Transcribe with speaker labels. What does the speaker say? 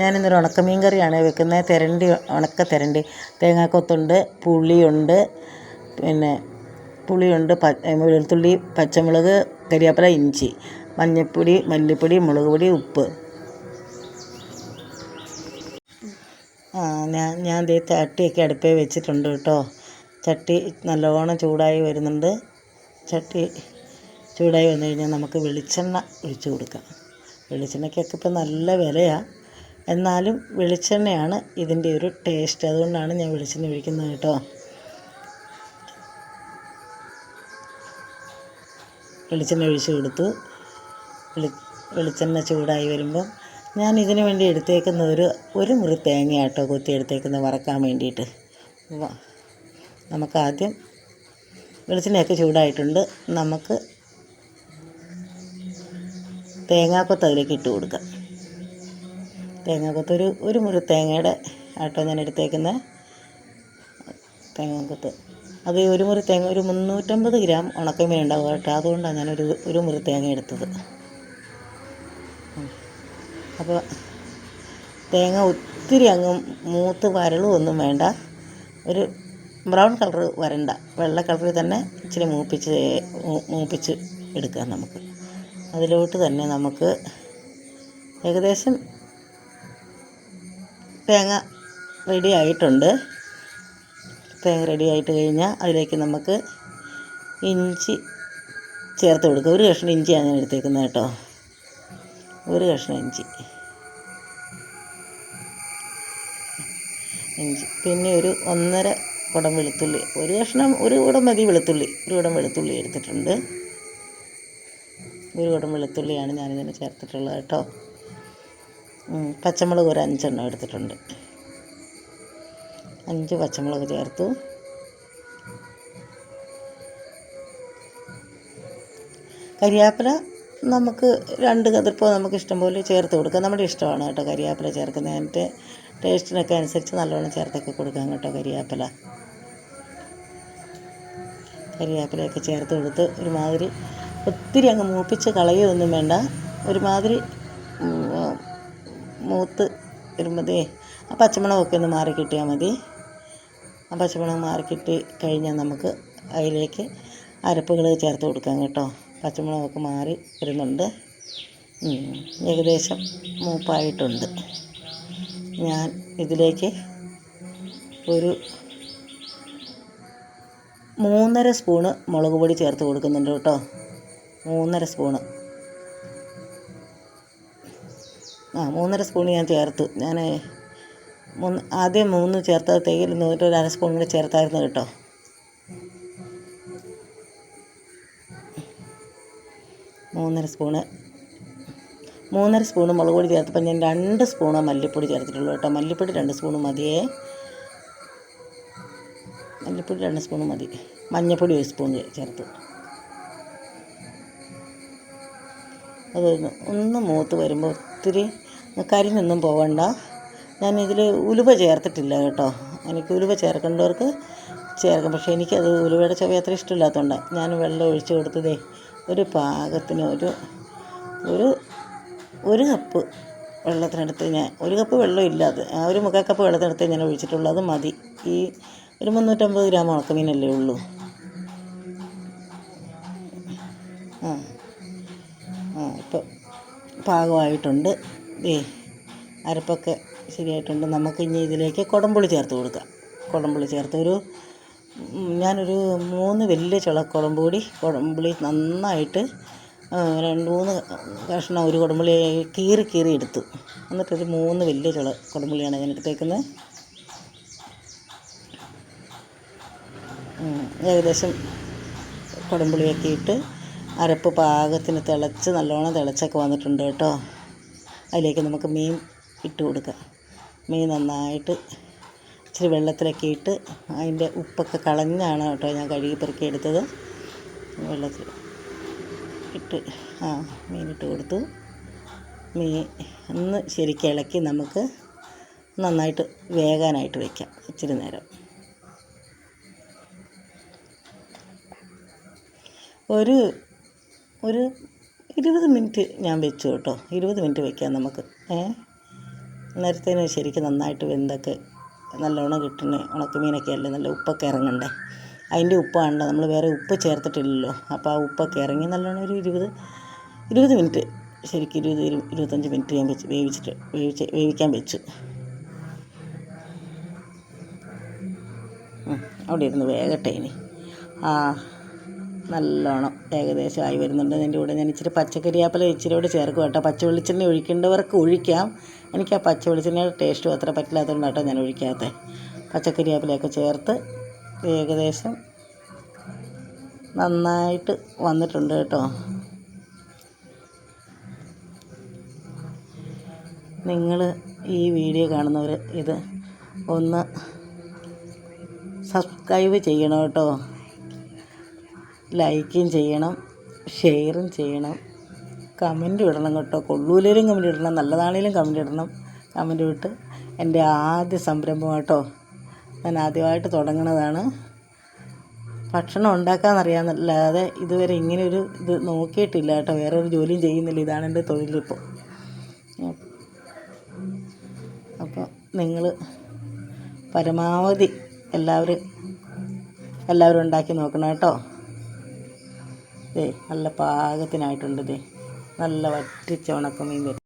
Speaker 1: ഞാനിന്നൊരു ഉണക്കമീൻ കറിയാണ് വെക്കുന്നത്. തിരണ്ടി ഉണക്ക തിരണ്ടി. തേങ്ങാക്കൊത്തുണ്ട് പുളിയുണ്ട് പിന്നെ പുളിയുണ്ട് പ വെളുത്തുള്ളി പച്ചമുളക് കരിയാപ്പില ഇഞ്ചി മഞ്ഞൾപ്പൊടി മല്ലിപ്പൊടി മുളക് പൊടി ഉപ്പ്. ഞാൻ ഞാൻ ദേ ചട്ടിയൊക്കെ അടുപ്പേ വെച്ചിട്ടുണ്ട് കേട്ടോ. ചട്ടി നല്ലോണം ചൂടായി വരുന്നുണ്ട്. ചട്ടി ചൂടായി വന്നു കഴിഞ്ഞാൽ നമുക്ക് വെളിച്ചെണ്ണ ഒഴിച്ചു കൊടുക്കാം. വെളിച്ചെണ്ണയ്ക്കൊക്കെ ഇപ്പം നല്ല വിലയാണ് എന്നാലും വെളിച്ചെണ്ണയാണ് ഇതിന്റെ ഒരു ടേസ്റ്റ്. അതുകൊണ്ടാണ് ഞാൻ വെളിച്ചെണ്ണ ഒഴിക്കുന്നത് കേട്ടോ. വെളിച്ചെണ്ണ ഒഴിച്ച് കൊടുത്തു. വെളി വെളിച്ചെണ്ണ ചൂടായി വരുമ്പം ഞാൻ ഇതിന് വേണ്ടി എടുത്തേക്കുന്ന ഒരു ഒരു മുറി തേങ്ങ തേങ്ങയാട്ടോ കൊത്തി എടുത്തേക്കുന്നത് വറക്കാൻ വേണ്ടിയിട്ട്. നമുക്കാദ്യം വെളിച്ചെണ്ണയൊക്കെ ചൂടായിട്ടുണ്ട്. നമുക്ക് തേങ്ങാക്കൊത്ത് അതിലേക്ക് ഇട്ട് കൊടുക്കാം. തേങ്ങാക്കൊത്ത് ഒരു ഒരു മുറി തേങ്ങയുടെ ആട്ടോ ഞാൻ എടുത്തേക്കുന്നത് തേങ്ങാക്കൊത്ത്. അത് ഒരു മുറി തേങ്ങ ഒരു മുന്നൂറ്റമ്പത് ഗ്രാം ഉണക്കമീൻ ഉണ്ടാവും കേട്ടോ. അതുകൊണ്ടാണ് ഞാനൊരു ഒരു മുറി തേങ്ങ എടുത്തത്. അപ്പോൾ തേങ്ങ ഒത്തിരി അങ്ങ് മൂത്ത് വരളും ഒന്നും വേണ്ട. ഒരു ബ്രൗൺ കളർ വരണ്ട. വെള്ള കളറിൽ തന്നെ ഇച്ചിരി മൂപ്പിച്ച് മൂപ്പിച്ച് എടുക്കാം നമുക്ക്. അതിലോട്ട് തന്നെ നമുക്ക് ഏകദേശം തേങ്ങ റെഡി ആയിട്ടുണ്ട്. തേങ്ങ റെഡി ആയിട്ട് കഴിഞ്ഞാൽ അതിലേക്ക് നമുക്ക് ഇഞ്ചി ചേർത്ത് കൊടുക്കുക ഒരു കഷ്ണം ഇഞ്ചിയാണ് ഞാൻ എടുത്തേക്കുന്നത് കേട്ടോ. ഒരു കഷ്ണം ഇഞ്ചി. ഇഞ്ചി. പിന്നെ ഒരു ഒന്നര കുടം വെളുത്തുള്ളി. ഒരു കഷ്ണം ഒരു കുടം മതി വെളുത്തുള്ളി. ഒരു കുടം വെളുത്തുള്ളി എടുത്തിട്ടുണ്ട്. ഒരു കുടം വെളുത്തുള്ളിയാണ് ഞാനിതിന് ചേർത്തിട്ടുള്ളത് കേട്ടോ. പച്ചമുളക് ഒരു അഞ്ചെണ്ണം എടുത്തിട്ടുണ്ട്. അഞ്ച് പച്ചമുളക് ചേർത്തു. കരിയാപ്പില നമുക്ക് രണ്ട് കതിർപ്പോ നമുക്ക് ഇഷ്ടം പോലെ ചേർത്ത് കൊടുക്കാം. നമ്മുടെ ഇഷ്ടമാണ് കേട്ടോ കരിയാപ്പില ചേർക്കുന്നത്. അതിന്റെ ടേസ്റ്റിനൊക്കെ അനുസരിച്ച് നല്ലോണം ചേർത്തൊക്കെ കൊടുക്കാം കേട്ടോ കരിയാപ്പില. കരിയാപ്പിലയൊക്കെ ചേർത്ത് കൊടുത്ത് ഒരുമാതിരി ഒത്തിരി അങ്ങ് മൂപ്പിച്ച് കളയുകയൊന്നും വേണ്ട. ഒരുമാതിരി മൂത്ത് വരുമ്പോഴേ ആ പച്ചമുളകൊക്കെ ഒന്ന് മാറി കിട്ടിയാൽ മതി. ആ പച്ചമുളക് മാറി കിട്ടി കഴിഞ്ഞാൽ നമുക്ക് അതിലേക്ക് അരപ്പുകൾ ചേർത്ത് കൊടുക്കാം കേട്ടോ. പച്ചമുളകൊക്കെ മാറി വരുന്നുണ്ട്. ഏകദേശം മൂപ്പായിട്ടുണ്ട്. ഞാൻ ഇതിലേക്ക് ഒരു മൂന്നര സ്പൂണ് മുളക് പൊടി ചേർത്ത് കൊടുക്കുന്നുണ്ട് കേട്ടോ. മൂന്നര സ്പൂണ്. ആ മൂന്നര സ്പൂൺ ഞാൻ ചേർത്തു. ഞാൻ മൂന്ന് ആദ്യം മൂന്ന് ചേർത്തത് തേയില നിന്നിട്ട് ഒരു അര സ്പൂൺ കൂടി ചേർത്തായിരുന്നു കേട്ടോ. മൂന്നര സ്പൂണ് മൂന്നര സ്പൂണ് മുളക് പൊടി ചേർത്തപ്പോൾ ഞാൻ രണ്ട് സ്പൂണ് മല്ലിപ്പൊടി ചേർത്തിട്ടുള്ളൂ കേട്ടോ. മല്ലിപ്പൊടി രണ്ട് സ്പൂണ് മതിയേ മല്ലിപ്പൊടി രണ്ട് സ്പൂണ് മതി. മഞ്ഞൾപ്പൊടി ഒരു സ്പൂൺ ചേർത്തു. അതൊന്ന് ഒന്ന് മൂത്ത് വരുമ്പോൾ ഒത്തിരി കരിഞ്ഞൊന്നും പോകണ്ട ഞാനിതിൽ ഉലുവ ചേർത്തിട്ടില്ല കേട്ടോ. എനിക്ക് ഉലുവ ചേർക്കേണ്ടവർക്ക് ചേർക്കാം. പക്ഷേ എനിക്കത് ഉലുവയുടെ ചവ അത്ര ഇഷ്ടമില്ലാത്തതുകൊണ്ട് ഞാൻ വെള്ളം ഒഴിച്ചു കൊടുത്തതേ ഒരു പാകത്തിന് ഒരു ഒരു ഒരു കപ്പ് വെള്ളത്തിനടുത്ത് ഞാൻ ഒരു കപ്പ് വെള്ളം ഇല്ലാതെ ആ ഒരു മുക്കാൽ കപ്പ് വെള്ളത്തിനടുത്ത് ഞാൻ ഒഴിച്ചിട്ടുള്ളത് മതി. ഈ ഒരു മുന്നൂറ്റമ്പത് ഗ്രാം ഉണക്കമീനല്ലേ ഉള്ളൂ. പാകമായിട്ടുണ്ട്. ദേ അരപ്പൊക്കെ ശരിയായിട്ടുണ്ട്. നമുക്ക് ഇനി ഇതിലേക്ക് കുടംപുളി ചേർത്ത് കൊടുക്കാം. കുടംപുളി ചേർത്ത് ഒരു ഞാനൊരു മൂന്ന് വലിയ ചുള കൂടി കുടംപുളി നന്നായിട്ട് രണ്ട് മൂന്ന് കഷ്ണം ഒരു കുടംപുളി കീറി കീറി എടുത്തു. എന്നിട്ടൊരു മൂന്ന് വലിയ ചുള കുടംപുളിയാണ് ഞാൻ എടുത്തേക്കുന്നത്. ഏകദേശം കുടംപുളിയൊക്കെ ഇട്ട് അരപ്പ് പാകത്തിന് തിളച്ച് നല്ലോണം തിളച്ചൊക്കെ വന്നിട്ടുണ്ട് കേട്ടോ. അതിലേക്ക് നമുക്ക് മീൻ ഇട്ട് കൊടുക്കാം. മീൻ നന്നായിട്ട് ഇച്ചിരി വെള്ളത്തിലൊക്കെ ഇട്ട് അതിന്റെ ഉപ്പൊക്കെ കളഞ്ഞാണ് കേട്ടോ ഞാൻ കഴുകി പെറുക്കി എടുത്തത്. വെള്ളത്തിൽ ഇട്ട് ആ മീനിട്ട് കൊടുത്തു. മീൻ ഒന്ന് ശരിക്കും ഇളക്കി നമുക്ക് നന്നായിട്ട് വേകാനായിട്ട് വയ്ക്കാം ഇച്ചിരി നേരം. ഒരു ഒരു ഇരുപത് മിനിറ്റ് ഞാൻ വെച്ചു കേട്ടോ. ഇരുപത് മിനിറ്റ് വെക്കാം നമുക്ക്. ഏ? നേരത്തേന് ശരിക്കും നന്നായിട്ട് വെന്തൊക്കെ നല്ലോണം കിട്ടണേ. ഉണക്കമീനൊക്കെ അല്ലേ? നല്ല ഉപ്പൊക്കെ ഇറങ്ങണ്ടേ? അതിന്റെ ഉപ്പാണല്ലോ നമ്മൾ വേറെ ഉപ്പ് ചേർത്തിട്ടില്ലല്ലോ. അപ്പോൾ ആ ഉപ്പൊക്കെ ഇറങ്ങി നല്ലോണം ഒരു ഇരുപത് ഇരുപത് മിനിറ്റ് ശരിക്കും ഇരുപത് ഇരു ഇരുപത്തഞ്ച് മിനിറ്റ് ഞാൻ വെച്ച് വേവിച്ചിട്ട് വേവിച്ച് വേവിക്കാൻ വെച്ചു. അവിടെ ഇരുന്ന് വേഗട്ടെ ഇനി. ആ. നല്ലോണം ഏകദേശം ആയി വരുന്നുണ്ട്. അതിന്റെ കൂടെ ഞാൻ ഇച്ചിരി പച്ചക്കറിയാപ്പല ഇച്ചിരി കൂടെ ചേർക്കും കേട്ടോ. പച്ച വെളിച്ചെണ്ണ ഒഴിക്കേണ്ടവർക്ക് ഒഴിക്കാം. എനിക്ക് ആ പച്ച വെളിച്ചെണ്ണയുടെ ടേസ്റ്റും അത്ര പറ്റില്ലാത്തതുകൊണ്ട് കേട്ടോ ഞാൻ ഒഴിക്കാത്തത് പച്ചക്കറിയാപ്പിലയൊക്കെ ചേർത്ത് ഏകദേശം നന്നായിട്ട് വന്നിട്ടുണ്ട് കേട്ടോ. നിങ്ങൾ ഈ വീഡിയോ കാണുന്നവർ ഇത് ഒന്ന് സബ്സ്ക്രൈബ് ചെയ്യണം കേട്ടോ. ലൈക്കും ചെയ്യണം ഷെയറും ചെയ്യണം. കമന്റും ഇടണം കേട്ടോ. കൊള്ളൂലേലും കമന്റ് ഇടണം നല്ലതാണേലും കമന്റ് ഇടണം. കമന്റ് വിട്ട് എന്റെ ആദ്യ സംരംഭം കേട്ടോ. ഞാൻ ആദ്യമായിട്ട് തുടങ്ങണതാണ്. ഭക്ഷണം ഉണ്ടാക്കാമെന്നറിയാമെന്നല്ലാതെ ഇതുവരെ ഇങ്ങനെ ഒരു ഇത് നോക്കിയിട്ടില്ല കേട്ടോ. വേറെ ഒരു ജോലിയും ചെയ്യുന്നില്ല. ഇതാണ് എന്റെ തൊഴിലിപ്പോൾ അപ്പോൾ നിങ്ങൾ പരമാവധി എല്ലാവരും എല്ലാവരും ഉണ്ടാക്കി നോക്കണം കേട്ടോ. ദേ നല്ല പാകത്തിനായിട്ടുണ്ട് ദേ. നല്ല വറ്റിച്ച ഉണക്കമീൻ വരും.